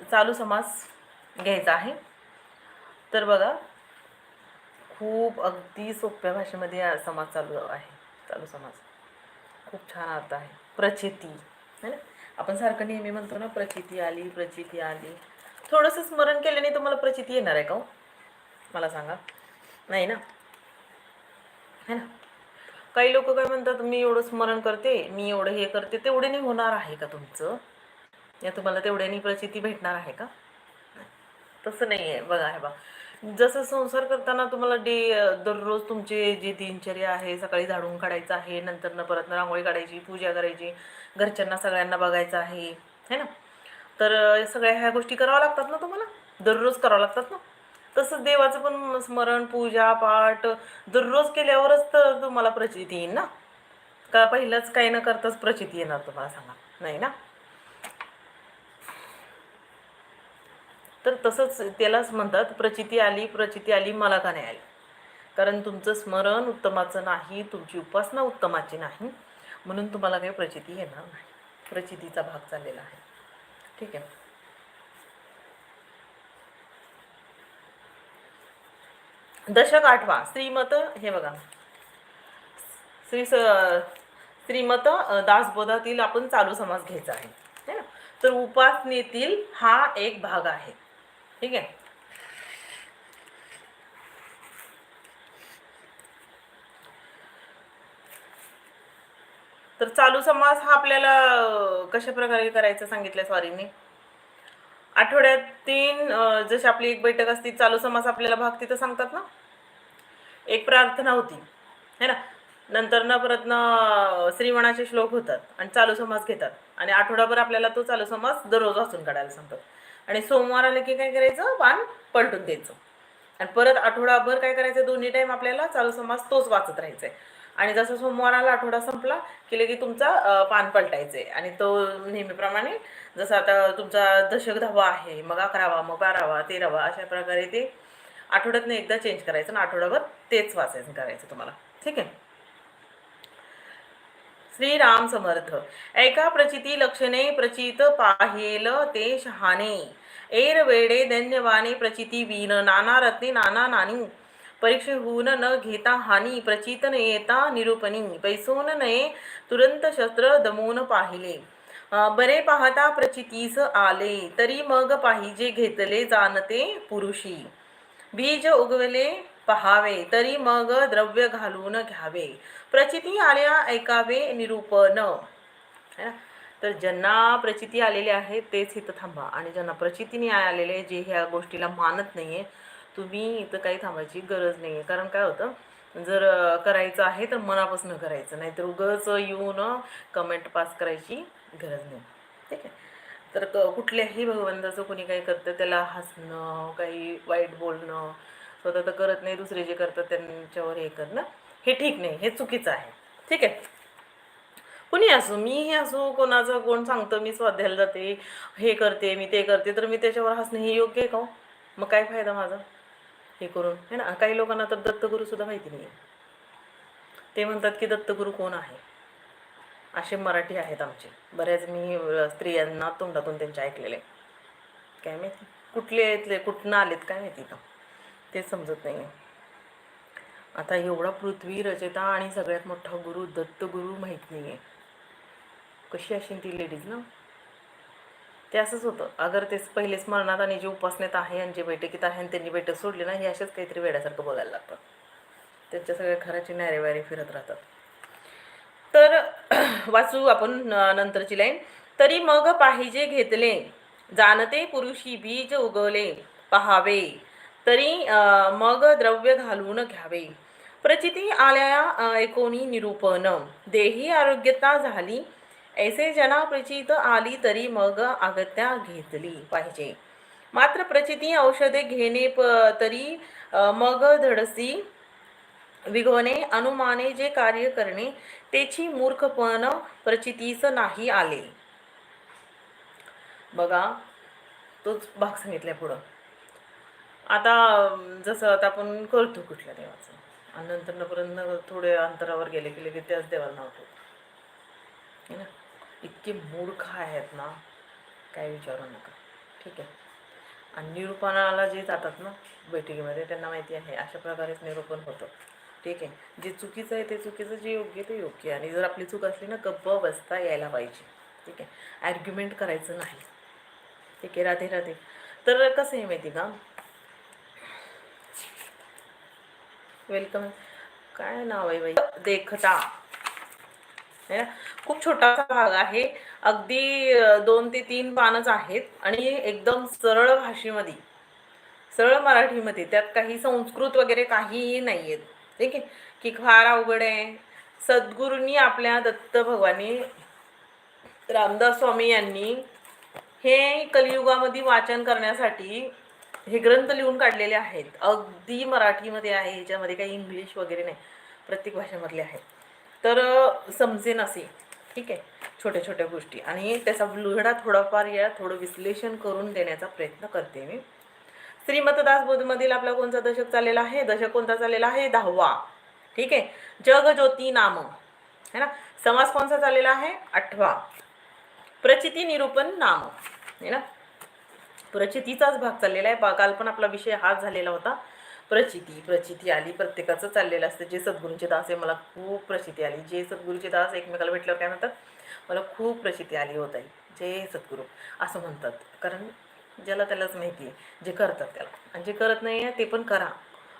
चालू समास घ्यायचा आहे. तर बघा खूप अगदी सोप्या भाषेमध्ये समाज चालू आहे. चालू समाज खूप छान अर्थ आहे. प्रचिती. है ना? आपण सारखं नेहमी म्हणतो ना प्रचिती आली प्रचिती आली. थोडंसं स्मरण केल्याने तुम्हाला प्रचिती येणार आहे का हो? मला सांगा. नाही ना? है ना? काही लोक काय म्हणतात मी एवढं स्मरण करते मी एवढं हे करते तेवढ्याने होणार आहे का तुमचं? या तुम्हाला तेवढ्यानी प्रचिती भेटणार आहे का? तसं नाही आहे बघा हे बा जसं संसार करताना तुम्हाला डे दररोज तुमचे जे दिनचर्या आहे सकाळी झाडून काढायचं आहे नंतर न परत रांगोळी काढायची पूजा करायची घरच्यांना सगळ्यांना बघायचं आहे है ना? तर सगळ्या ह्या गोष्टी कराव्या लागतात ना तुम्हाला? दररोज करावं लागतात ना? तसंच देवाचं पण स्मरण पूजा पाठ दररोज केल्यावरच तर तुम्हाला प्रचिती येईल ना? का पहिलंच काही न करताच प्रचिती येणार तुम्हाला सांगा. नाही ना? तर तसंच त्यालाच म्हणतात प्रचिती आली प्रचिती आली मला का नाही आली? कारण तुमचं स्मरण उत्तमाचं नाही तुमची उपासना उत्तमाची नाही. म्हणून तुम्हाला काही प्रचिती येणार नाही. प्रचितीचा भाग चाललेला आहे. ठीक आहे. दशक आठवा श्रीमत हे बघा. श्री स श्रीमत दासबोधातील आपण चालू समाज घ्यायचा आहे. है ना? तर उपासनेतील हा एक भाग आहे. ठीक आहे. तर चालू समास हा आपल्याला कशा प्रकारे करायचं सांगितलं सॉरीनी आठवड्यात तीन जशी आपली एक बैठक असती चालू समास आपल्याला भाग तिथं सांगतात ना? एक प्रार्थना होती. है ना? नंतर ना परत ना श्रीमणाचे श्लोक होतात आणि चालू समास घेतात. आणि आठवडाभर आपल्याला तो चालू समास दररोज वाचून काढायला सांगतात. आणि सोमवार आले की काय करायचं? पान पलटून द्यायचं. आणि परत आठवडाभर काय करायचं? दोन्ही टाईम आपल्याला चालू समास तोच वाचत राहायचा आहे आणि जसं सोमवाराला आठवडा संपला की लगे तुमचा पान पलटायचं आहे आणि तो नेहमीप्रमाणे जसं आता तुमचा दशक धावा आहे मग अकरावा मग बारावा तेरावा अशा प्रकारे ते आठवड्यातनं एकदा चेंज करायचं आणि आठवडाभर तेच वाचायचं करायचं तुम्हाला. ठीक आहे? श्रीराम समर्थ. ऐका प्रचिती लक्षणे प्रचित पाहेल ते शहाणे. एर वेडे दैन्यवाने प्रचिती वीन नाना रत्ने नाना नानी परीक्षे होऊन न घेता हानी प्रचित न येता निरूपणी पैसोन नये तुरंत शस्त्र दमून पाहिले बरे पाहता प्रचितीस आले तरी मग पाहिजे घेतले जाणते पुरुषी बीज उगवले पहावे तरी मग द्रव्य घालून घ्यावे प्रचिती आल्या ऐकावे निरूपण है ना तर ज्यांना प्रचिती आलेले आहे तेच इथं थांबा. आणि ज्यांना प्रचिती नाही आलेले जे ह्या गोष्टीला मानत नाही आहे तुम्ही इथं काही थांबायची गरज नाही आहे कारण काय होतं जर करायचं आहे तर मनापासून करायचं. नाहीतर उगंच येऊन कमेंट पास करायची गरज नाही. ठीक आहे? तर क कुठल्याही भगवंताचं कोणी काही करतं त्याला हसणं काही वाईट बोलणं स्वतः तर करत नाही दुसरे जे करतात त्यांच्यावर हे करणं हे ठीक नाही हे चुकीचं आहे. ठीक आहे? कुणी असो? मी हे असो कोणाचं कोण सांगतं? मी स्वाध्यायला जाते हे करते मी ते करते तर मी त्याच्यावर हसणं हे योग्य आहे का हो? मग काय फायदा माझा हे करून? है ना? काही लोकांना तर दत्तगुरूसुद्धा माहिती नाही ते म्हणतात की दत्तगुरू कोण आहे? असे मराठी आहेत आमचे. बऱ्याच मी स्त्रियांना तोंडातून त्यांच्या ऐकलेले. काय माहिती? कुठले आहेत कुठनं आलेत काय माहिती का? ते समजत नाही आता एवढा पृथ्वी रचेता आणि सगळ्यात मोठा गुरु दत्तगुरु माहीत नाही आहे कशी असेल ती लेडीज ना? ते असंच होतं. अगर ते पहिले स्मरणात आणि जे उपासनेत आहे आणि जे बैठकीत आहे आणि त्यांनी बैठक सोडली ना हे असेच काहीतरी वेड्यासारखं बघायला लागतं. त्यांच्या सगळ्या घराची नारेवारे फिरत राहतात. तर वाचू आपण न- नंतरची लाईन तरी मग पाहिजे घेतले जाणते पुरुषी बीज उगवले पहावे. तरी मग द्रव्य घालून घ्यावे. प्रचिती आल्या अं, ऐकोनी निरूपण. देही आरोग्यता झाली. ऐसे जना प्रचित आली तरी मग आगत्या घेतली पाहिजे. मात्र प्रचिती औषधे घेणे प तरी मग धडसी विघवणे अनुमाने जे कार्य करणे त्याची मूर्खपण प्रचितीस नाही आले. बघा तोच भाग सांगितलाय पुढं. आता जसं आता आपण करतो कुठल्या देवाचं. आणि नंतर न परत थोडे अंतरावर गेले की लगेच त्याच देवाला नाव ठेवतो. है ना? इतके मूर्ख आहेत ना काय विचारू नका. ठीक आहे? आणि निरूपणाला जे जातात ना बैठकीमध्ये त्यांना माहिती आहे अशा प्रकारेच निरूपण होतं. ठीक आहे? जे चुकीचं आहे ते चुकीचं जे योग्य ते योग्य आणि जर आपली चूक असली ना गप्प बसता यायला पाहिजे. ठीक आहे? ॲर्ग्युमेंट करायचं नाही. ठीक आहे? राधे राधे. तर कसं आहे माहिती का? वेलकम काय नाव आहे बाई? देखता. है ना? खूप छोटासा भाग आहे. अगदी दोन ते तीन पानच आहेत आणि एकदम सरळ भाषेमध्ये सरळ मराठीमध्ये. त्यात काही संस्कृत वगैरे काहीही नाही आहेत ठीक आहे? की फार अवघड आहे. सद्गुरूंनी आपल्या दत्त भगवानी रामदास स्वामी यांनी हे कलियुगामध्ये वाचन करण्यासाठी हे ग्रंथ लिहून काढलेले आहेत. अगदी मराठीमध्ये आहे ह्याच्यामध्ये काही इंग्लिश वगैरे नाही. प्रत्येक भाषेमधले आहेत. तर समजेन असे ठीक आहे? छोट्या छोट्या गोष्टी. आणि त्याचा लुहडा थोडाफार या थोडं विश्लेषण करून देण्याचा प्रयत्न करते मी. श्रीमतदासबोधमधील आपला कोणता दशक चाललेला आहे? दशक कोणता चाललेला आहे? दहावा. ठीक आहे? जगज्योती नाम. है ना? समास कोणता चाललेला आहे? आठवा. प्रचिती निरूपण नाम. है ना? प्रचितीचाच भाग चाललेला आहे. बा- काल पण आपला विषय हाच झालेला होता. प्रचिती प्रचिती आली प्रत्येकाचं चाललेलं असतं. जे सद्गुरूंचे दास आहे मला खूप प्रचिती आली. जे सद्गुरूचे दास एकमेकाला भेटल्यावर काय म्हणतात? मला खूप प्रचिती आली होत आहे जय सद्गुरू असं म्हणतात. कारण ज्याला त्यालाच माहिती आहे जे करतात त्याला. आणि जे करत नाही आहे ते पण करा.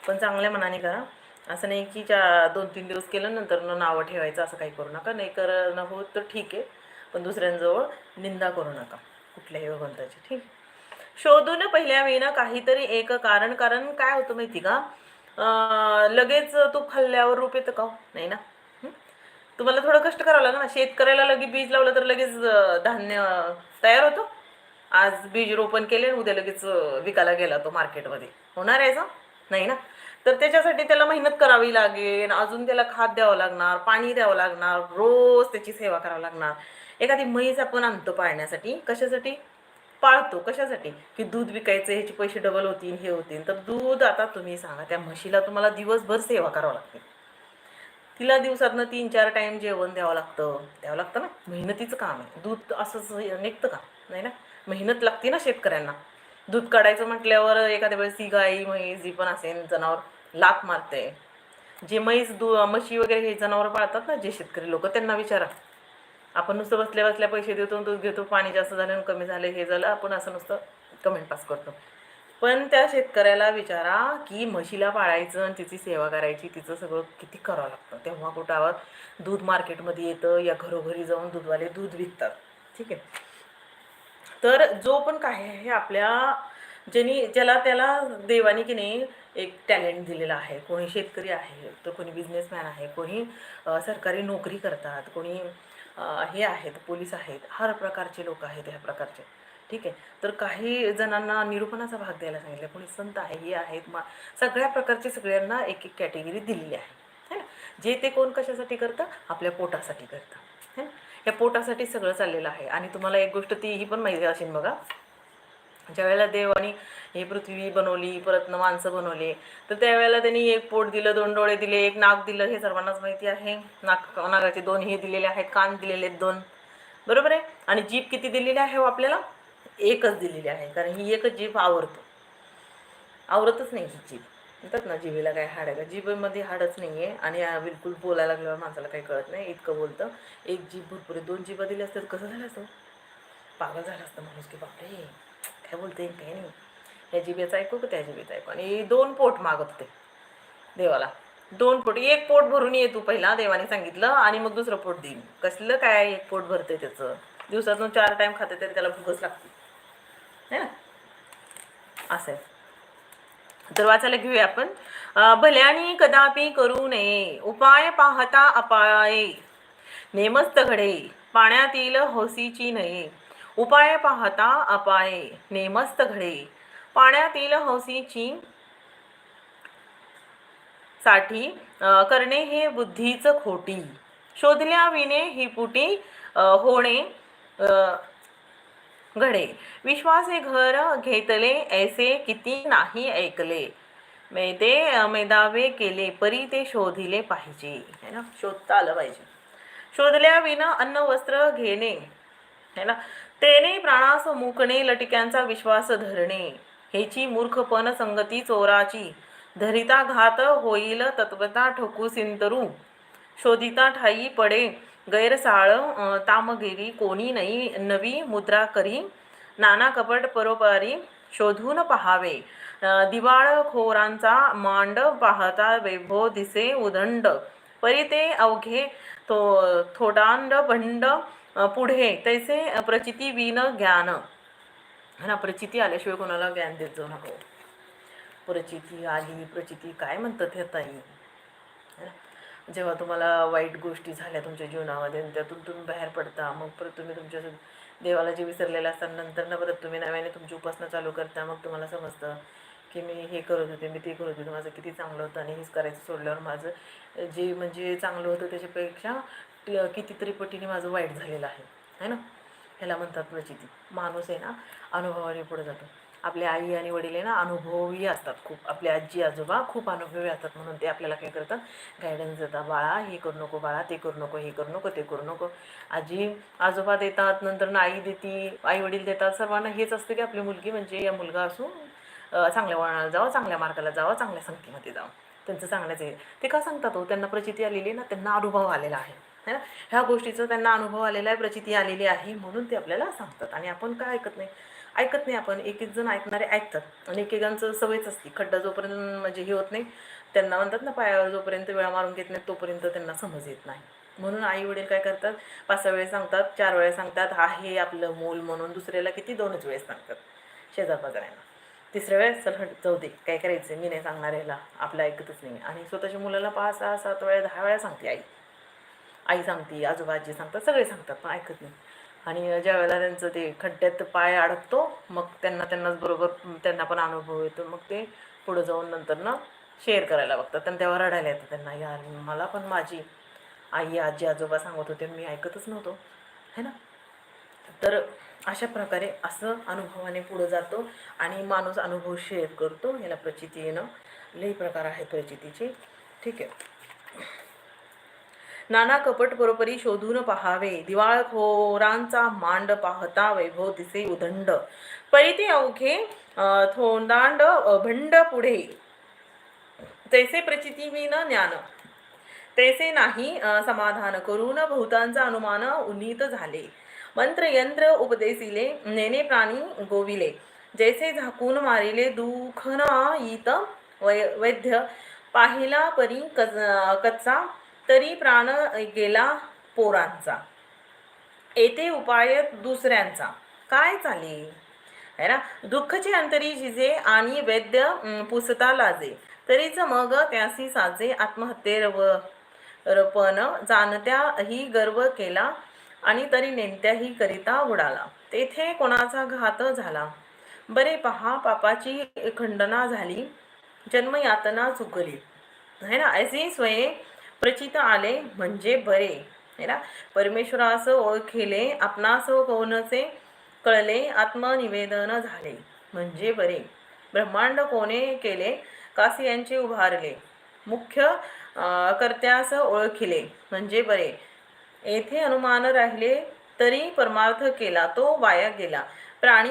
पण चांगल्या मनाने करा. असं नाही की ज्या दोन तीन दिवस केलं नंतर न नावं ठेवायचं असं काही करू नका. नाही करणं होत तर ठीक आहे. पण दुसऱ्यांजवळ निंदा करू नका. कुठल्याही भगवंताची. ठीक? आहे शोधून पहिल्या वेळेनं काहीतरी एक कारण कारण काय होतं माहिती का? लगेच तू खाल्ल्यावर रूप येतं का हो? नाही ना? तुम्हाला थोडं कष्ट करावं लागेल ना. शेतकऱ्याला लगेच बीज लावलं तर लगेच धान्य तयार होतं. आज बीज रोपण केले उद्या लगेच विकायला गेला तो मार्केटमध्ये. होणार आहे जा नाही ना? तर त्याच्यासाठी त्याला मेहनत करावी लागेल. अजून त्याला खाद द्यावं लागणार पाणी द्यावं लागणार रोज त्याची सेवा करावी लागणार. एखादी म्हैस आपण आणतो पाळण्यासाठी. कशासाठी? पाळतो. कशासाठी? की दूध विकायचं ह्याचे पैसे डबल होतील हे होतील. तर दूध आता तुम्ही सांगा त्या म्हशीला तुम्हाला दिवसभर सेवा करावं लागते. तिला दिवसातनं तीन चार टाइम जेवण द्यावं लागतं. द्यावं लागतं ना? मेहनतीचं काम आहे. दूध असंच निघतं का? नाही ना? मेहनत लागते ना शेतकऱ्यांना. दूध काढायचं म्हटल्यावर एखाद्या वेळेस ती गाई म्हैस जी पण असेल जनावर लात मारते. जे म्हैस दू म्हशी वगैरे हे जनावर पाळतात ना जे शेतकरी लोक त्यांना विचारा. आपण नुसतं बसल्या बसल्या पैसे देतो दूध घेतो पाणी जास्त झालं आणि कमी झालं हे झालं आपण असं नुसतं कमेंट पास करतो. पण त्या शेतकऱ्याला विचारा की म्हशीला पाळायचं आणि तिची सेवा करायची तिचं सगळं किती करावं लागतं? तेव्हा कुठावर दूध मार्केटमध्ये येतं या घरोघरी जाऊन दूधवाले दूध विकतात. ठीक आहे? तर जो पण काय आहे आपल्या ज्यांनी ज्याला त्याला देवानी की नाही एक टॅलेंट दिलेला आहे. कोणी शेतकरी आहे तर कोणी बिझनेसमॅन आहे कोणी सरकारी नोकरी करतात कोणी हे आहेत पोलीस आहेत हर प्रकारचे लोक आहेत ह्या प्रकारचे. ठीक आहे? तर काही जणांना निरूपणाचा भाग द्यायला सांगितलं. कोणी संत आहे हे आहेत मा सगळ्या प्रकारचे सगळ्यांना एक एक कॅटेगरी दिलेली आहे. है ना? जे ते कोण कशासाठी करतं? आपल्या पोटासाठी करतं. है ना? या पोटासाठी सगळं चाललेलं आहे. आणि तुम्हाला एक गोष्ट ती ही पण माहिती असेल बघा. ज्यावेळेला देवानी ही पृथ्वी बनवली परत माणसं बनवली तर त्यावेळेला त्यांनी एक पोट दिलं दोन डोळे दिले एक नाक दिलं हे सर्वांनाच माहिती आहे. नाक नागाचे दोन हे दिलेले आहेत कान दिलेले आहेत दोन. बरोबर आहे? आणि जीप किती दिलेली आहे हो आपल्याला? एकच दिलेली आहे कारण ही एकच जीप आवरतो. आवरतच नाही ही जीप म्हणतात ना जिभेला काय हाड आहे? का जिभेमध्ये हाडच नाही आहे आणि बिलकुल बोलायला लागल्यावर माणसाला काही कळत नाही इतकं बोलतं. एक जीभ भरपूर आहे. दोन जिभा दिल्या असतात कसं झालं असतं पागल झालं असतं माणूस की बापरे. काय बोलते काय नाही. ह्या जिभेचं ऐकू का त्या जिभेचं ऐकू? आणि दोन पोट मागत होते देवाला. दोन पोट एक पोट भरून ये तू पहिला देवाने सांगितलं आणि मग दुसरं पोट देईन. कसलं काय एक पोट भरते त्याचं? दिवसातून चार टाइम खाते तरी त्याला भूकच लागते. है ना? असं आहे. तर वाचायला घेऊया आपण. भल्यानी कदापि करू नये उपाय पाहता अपाये. नेमस्त घडे पाण्यातील हौसीची नये. उपाय पाहता अपाये नेमस्त घडे. पाण्यातील हौसीची साठी करणे हे बुद्धीच खोटी. शोधल्या विने ही पुटी होणे घडे. विश्वासे घर घेतले ऐसे किती नाही ऐकले. मैदे मैदावे केले परी ते शोधिले पाहिजे. है ना? शोधता आलं पाहिजे. शोधल्या विना अन्न वस्त्र घेणे. है ना? तेने प्राणास मुकणे लटिक्यांचा विश्वास धरणे. हेची मूर्खपण संगती चोराची. धरिता घात होईल तत्वता ठोकू सिंतरू. शोधिता ठाई पडे. गैरसाळ तामगिरी कोणी नाही नवी मुद्रा करी. नाना कपट परोपारी शोधून पहावे. दिवाळखोरांचा मांड पाहता वैभव दिसे उदंड. परी ते अवघे थो थोडांड भंड पुढे तैसे प्रचिती विन ज्ञान. हा ना प्रचिती आल्याशिवाय कोणाला ज्ञान देत जाऊ नको. प्रचिती आली प्रचिती काय म्हणतात हे ताई? जेव्हा तुम्हाला वाईट गोष्टी झाल्या तुमच्या जीवनामध्ये त्यातून तुम्ही बाहेर पडता मग परत तुम्ही तुमच्या देवाला जे विसरलेलं असतात नंतर ना परत तुम्ही नव्याने तुमची उपासना चालू करता मग तुम्हाला समजतं की मी हे करत होते मी ते करत होते माझं किती चांगलं होतं आणि हेच करायचं सोडल्यावर माझं जे म्हणजे चांगलं होतं त्याच्यापेक्षा कितीतरी पटीने माझं वाईट झालेलं आहे. है ना? ह्याला म्हणतात प्रचिती माणूस आहे ना अनुभवाने पुढे जातो. आपल्या आई आणि वडील आहे ना अनुभवी असतात खूप. आपले आजी आजोबा खूप अनुभवी असतात म्हणून ते आपल्याला काय करतात? गायडन्स देतात. बाळा हे करू नको बाळा ते करू नको हे करू नको ते करू नको. आजी आजोबा देतात नंतर ना आई देती आई वडील देतात. सर्वांना हेच असतं की आपली मुलगी म्हणजे या मुलगा असून चांगल्या वळणाला जावं चांगल्या मार्गाला जावं चांगल्या संगतीमध्ये जावं. त्यांचं चांगल्याच आहे. ते का सांगतात हो? त्यांना प्रचिती आलेली आहे ना त्यांना अनुभव आलेला आहे. है ना? ह्या गोष्टीचा त्यांना अनुभव आलेला आहे प्रचिती आलेली आहे म्हणून ते आपल्याला सांगतात. आणि आपण काय ऐकत नाही? ऐकत नाही आपण. एक एक जण ऐकणारे ऐकतात. आणि एकेकांचं सवयच असते. खड्डा जोपर्यंत म्हणजे हे होत नाही त्यांना म्हणतात ना पायावर जोपर्यंत वेळा मारून घेत नाही तोपर्यंत त्यांना समज येत नाही. म्हणून आई वडील काय करतात? पाच सहा वेळेस सांगतात चार वेळेस सांगतात हा हे आपलं मूल म्हणून दुसऱ्याला किती दोनच वेळेस सांगतात. शेजार पाजाऱ्यांना. तिसऱ्या वेळेस चल हट जाऊ दे काय करायचं मी नाही सांगणार याला. आपलं ऐकतच नाही. आणि स्वतःच्या मुलाला पाच सहा सात वेळा दहा वेळा सांगते आई. आई सांगते आजोबा आजी सांगतात सगळे सांगतात पण ऐकत नाही. आणि ज्या वेळेला त्यांचं ते खड्ड्यात पाय अडकतो मग त्यांना त्यांनाच बरोबर त्यांना पण अनुभव येतो. मग ते पुढं जाऊन नंतर ना शेअर करायला बघतात. आणि तेव्हा रडायला येतं त्यांना यार मला पण माझी आई आजी आजोबा सांगत होते मी ऐकतच नव्हतो. है ना? तर अशा प्रकारे असं अनुभवाने पुढं जातो आणि माणूस अनुभव शेअर करतो. याला प्रचिती येणं लई प्रकार आहेत प्रचितीचे. ठीक आहे. नाना कपट बरोबरी शोधून पहावे. दिवाळखोरांचा मांड पाहता वैभव दिसे उदंड. परिते अवघे थोंडांड भंड पुढे. तैसे प्रचितीवीन ज्ञान. तैसे नाही समाधान करून बहुतांचा अनुमान उन्नीत झाले. मंत्र यंत्र उपदेशिले नेने प्राणी गोविले. जैसे झाकून मारिले दुःख वै वैद्य. पाहिला परी कच कच्चा तरी प्राण गेला पोरांचा. येथे उपाय दुसऱ्यांचा. काय चाले? है ना? दुःखचे अंतरी जिजे आणि वैद्य पुसता लाजे. तरीच मग त्यासी साजे आत्महत्ये रव रपन जाणत्या ही गर्व केला आणि तरी नेमत्याही करिता उडाला. तेथे कोणाचा घात झाला? बरे पहा पापाची खंडना झाली. जन्मयातना चुकली. है ना? ऐसे स्वयं प्रचित आले म्हणजे बरे है ना? परमेश्वरास ओळखिले आपणास कोणचे कळले आत्मनिवेदन झाले म्हणजे बरे. ब्रह्मांड कोणे केले? कासी यांचे उभारले. मुख्य कर्त्यास ओळखिले म्हणजे बरे. येथे अनुमान राहिले तरी परमार्थ केला तो वाया गेला. प्राणी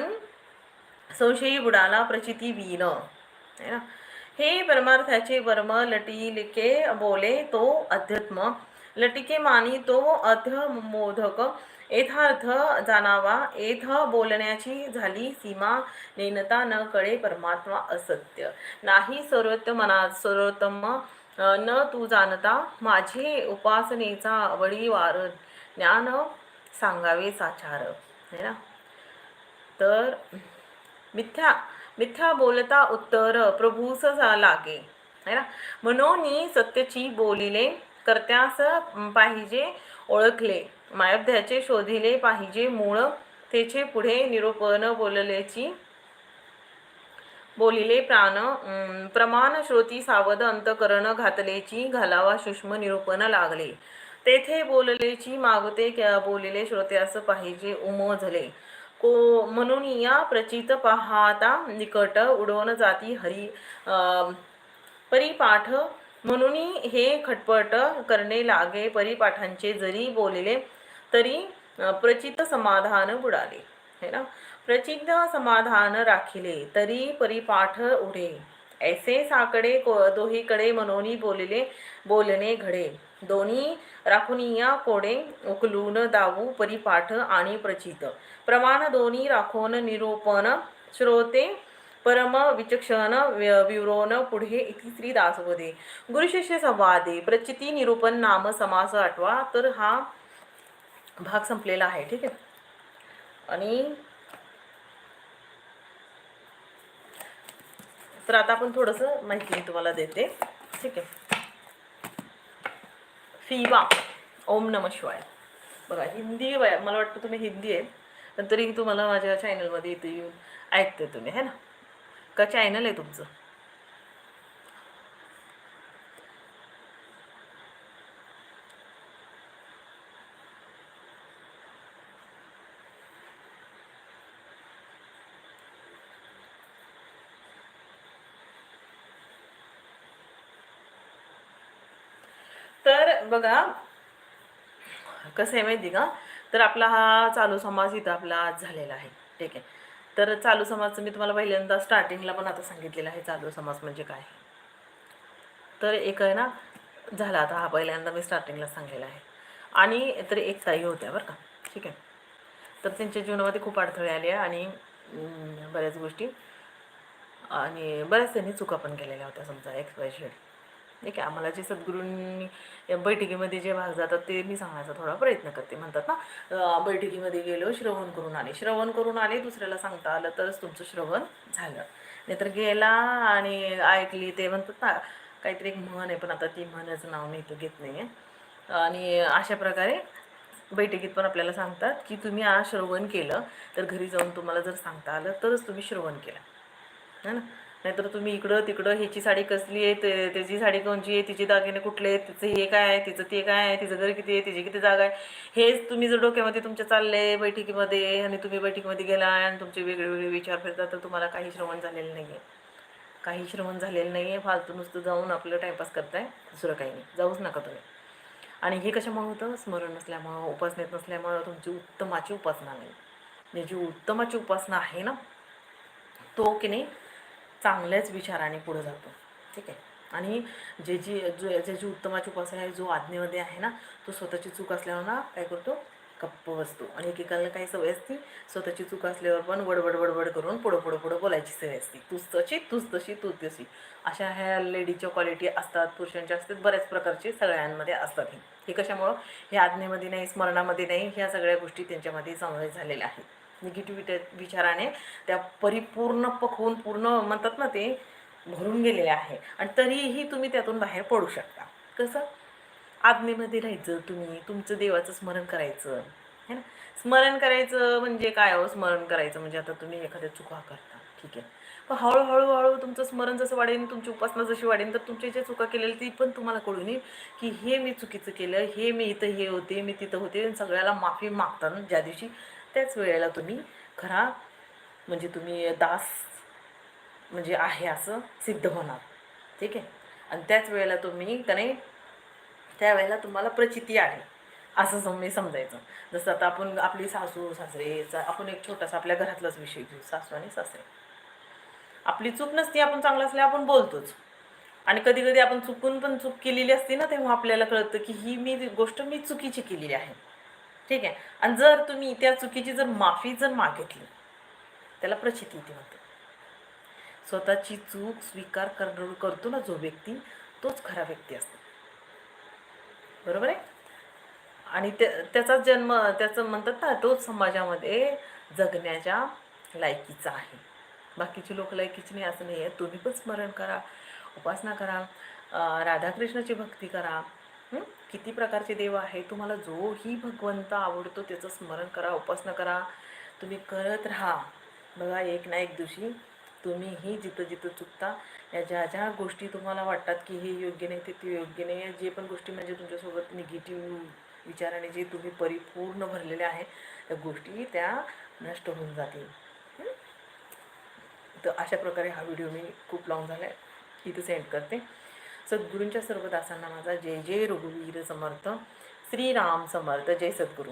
संशयी बुडाला प्रचिती वीन है ना? हे परमार्थाचे वर्म लटिलिके बोले तो अध्यात्म. लटिके मानी तो अध्यमोदक यथार्थ जाणावा येथ बोलण्याची झाली सीमा नेनता न कळे परमात्मा असत्य. नाही सर्वोत्तम मना सर्वोत्तम न तू जाणता माझे उपासनेचा वडीवार ज्ञान सांगावे साचार. है ना? तर मिथ्या मिथ्या बोलता उत्तर प्रभूस जा लागे है ना? म्हणून सत्यची बोलिले कर्त्यास पाहिजे ओळखले. मायब्ध्याचे शोधिले पाहिजे मूळ. तेचे पुढे निरूपण बोललेची बोलिले प्राण. अं, प्रमाण श्रोती सावध अंतकरण घातलेची घालावा सूक्ष्म निरूपण लागले. तेथे बोललेची मागते क्या बोलिले श्रोत्यास पाहिजे उमजले. को म्हणून या प्रचित पाहता निकट उडवून जाती हरी परिपाठ. म्हणून हे खटपट करणे लागे परिपाठांचे जरी बोलले तरी प्रचित समाधान बुडाले. है ना? प्रचित समाधान राखिले तरी परिपाठ उडे. ऐसे साकडे को- दोहीकडे मनोनी बोलले बोलणे घडे। दोन्ही राखुनिया कोडे उकलून दावू परिपाठ आणि प्रचित। प्रमाण दोन्ही राखून निरूपण श्रोते परम विचक्षण विवरोन पुढे इति श्री दासवदे गुरुशिष्य संवादे प्रचिती निरूपण नाम समास आठवा तर हा भाग संपलेला आहे ठीक आहे? आणि तर आता आपण थोडंसं माहिती मी तुम्हाला देते. ठीक आहे. फिवा. ओम नम शिवाय. बघा हिंदी मला वाटतं तुम्ही हिंदी आहे पण तरी तुम्हाला माझ्या चॅनलमध्ये इथे येऊन ऐकते तुम्ही है ना? का चॅनल आहे तुमचं तर बघा. कसं आहे माहिती का? तर आपला हा चालू समाज इथं आपला आज झालेला आहे. ठीक आहे. तर चालू समाजचं मी तुम्हाला पहिल्यांदा स्टार्टिंगला पण आता सांगितलेलं आहे चालू समाज म्हणजे काय? तर एक आहे ना झाला आता हा पहिल्यांदा मी स्टार्टिंगला सांगलेला आहे. आणि तर एक ताई होत्या बरं का. ठीक आहे. तर त्यांच्या जीवनामध्ये खूप अडथळे आले आणि बऱ्याच गोष्टी आणि बऱ्याच त्यांनी चुका पण केलेल्या होत्या समजा एक्सपायशेड ठीक आहे आम्हाला जे सद्गुरूंनी बैठकीमध्ये जे भाग जातात ते मी सांगण्याचा थोडा प्रयत्न करते. म्हणतात ना बैठकीमध्ये गेलो श्रवण करून आले. श्रवण करून आले दुसऱ्याला सांगता आलं तरच तुमचं श्रवण झालं. नाहीतर गेला आणि ऐकली ते म्हणतात ना काहीतरी एक म्हण आहे पण आता ती म्हणाचं नाव नाही तो घेत नाही आहे आणि अशा प्रकारे बैठकीत पण आपल्याला सांगतात की तुम्ही आज श्रवण केलं तर घरी जाऊन तुम्हाला जर सांगता आलं तरच तुम्ही श्रवण केलं. है ना? नाहीतर तुम्ही इकडं तिकडं ह्याची साडी कसली आहे ते त्याची साडी कोणची आहे तिचे दागिने कुठले आहेत तिचं हे काय आहे तिचं ते काय आहे तिचं घर किती आहे तिची किती जागा आहे हेच तुम्ही जर डोक्यामध्ये तुमच्या चालले बैठकीमध्ये आणि तुम्ही बैठकीमध्ये गेला आणि तुमचे वेगळेवेगळे विचार फिरतात तर तुम्हाला काही श्रवण झालेलं नाही आहे काही श्रवण झालेलं नाही आहे फालतू नुसतं जाऊन आपलं टाईमपास करताय दुसरं काही नाही. जाऊच नका तुम्ही. आणि हे कशामुळे होतं? स्मरण नसल्यामुळं उपासनेत नसल्यामुळं तुमची उत्तमाची उपासना नाही. म्हणजे जी उत्तमाची उपासना आहे ना तो की नाही चांगल्याच विचाराने पुढे जातो. ठीक आहे? आणि जे जी जो जी उत्तमाची उपासना आहे जो आज्ञेमध्ये आहे ना तो स्वतःची चूक असल्यावर ना काय करतो? गप्प बसतो. आणि एकेकाला काही सवय असते स्वतःची चूक असल्यावर पण वडवड वडवड करून पुढं पुढं पुढं बोलायची सवय असते. तूच तशी तूच तशी तूच तशी. अशा ह्या लेडीच्या क्वालिटी असतात पुरुषांच्या असतात बऱ्याच प्रकारचे सगळ्यांमध्ये असतात हे. हे कशामुळं? हे आज्ञेमध्ये नाही स्मरणामध्ये नाही ह्या सगळ्या गोष्टी त्यांच्यामध्ये समावेश झालेल्या आहेत. निगेटिव्हिटी विचाराने त्या परिपूर्ण पकवून पूर्ण म्हणतात ना ते भरून गेलेले आहे. आणि तरीही तुम्ही त्यातून बाहेर पडू शकता. कसं? आज्ञेमध्ये राहायचं तुम्ही तुमचं देवाचं स्मरण करायचं. है ना? स्मरण करायचं म्हणजे काय हो? स्मरण करायचं म्हणजे आता तुम्ही एखाद्या चुका करता. ठीक आहे. पण हळूहळू हळू तुमचं स्मरण जसं वाढेल तुमची उपासना जशी वाढेल तर तुमच्या ज्या चुका केलेल्या ती पण तुम्हाला कळून येईल की हे मी चुकीचं केलं हे मी इथं हे होते मी तिथं होते आणि सगळ्याला माफी मागताना ज्या दिवशी त्याच वेळेला तुम्ही खरा म्हणजे तुम्ही दास म्हणजे आहे असं सिद्ध होणार. ठीक आहे? आणि त्याच वेळेला तुम्ही त्याने त्यावेळेला तुम्हाला प्रचिती आहे. असं सम मी समजायचं. जसं आता आपण आपली सासू सासरेचा आपण एक छोटासा आपल्या घरातलाच विषय घेऊ सासू आणि सासरे. आपली चूक नसती आपण चांगलं असल्या आपण बोलतोच. आणि कधी कधी आपण चुकून पण चूक केलेली असते ना तेव्हा आपल्याला कळतं की ही मी गोष्ट मी चुकीची केलेली आहे. ठीक आहे? आणि जर तुम्ही त्या चुकीची जर माफी जर मागितली त्याला प्रचिती येते म्हणते. स्वतःची चूक स्वीकार कर करतो ना जो व्यक्ती तोच खरा व्यक्ती असतो. बरोबर आहे? आणि त्या त्याचा जन्म त्याचं म्हणतात ना तोच समाजामध्ये जगण्याच्या लायकीचा आहे. बाकीची लोक लायकीची नाही असं नाही आहे. तुम्ही पण स्मरण करा उपासना करा राधाकृष्णाची भक्ती करा किती प्रकारचे देव आहे तुम्हाला जोही भगवंत आवडतो त्याचं स्मरण करा उपासना करा. तुम्ही करत राहा. बघा एक ना एक दिवशी तुम्हीही जिथं जिथं चुकता या ज्या ज्या गोष्टी तुम्हाला वाटतात की हे योग्य नाही ते ते योग्य नाही. या जे पण गोष्टी म्हणजे तुमच्यासोबत निगेटिव्ह विचाराने जे तुम्ही परिपूर्ण भरलेले आहे त्या गोष्टी त्या नष्ट होऊन जातील. तर अशा प्रकारे हा व्हिडिओ मी खूप लॉंग झाला आहे इथं सेंड करते. सद्गुरूंच्या सर्व दासांना माझा जय जय रघुवीर समर्थ. श्रीराम समर्थ. जय सद्गुरू.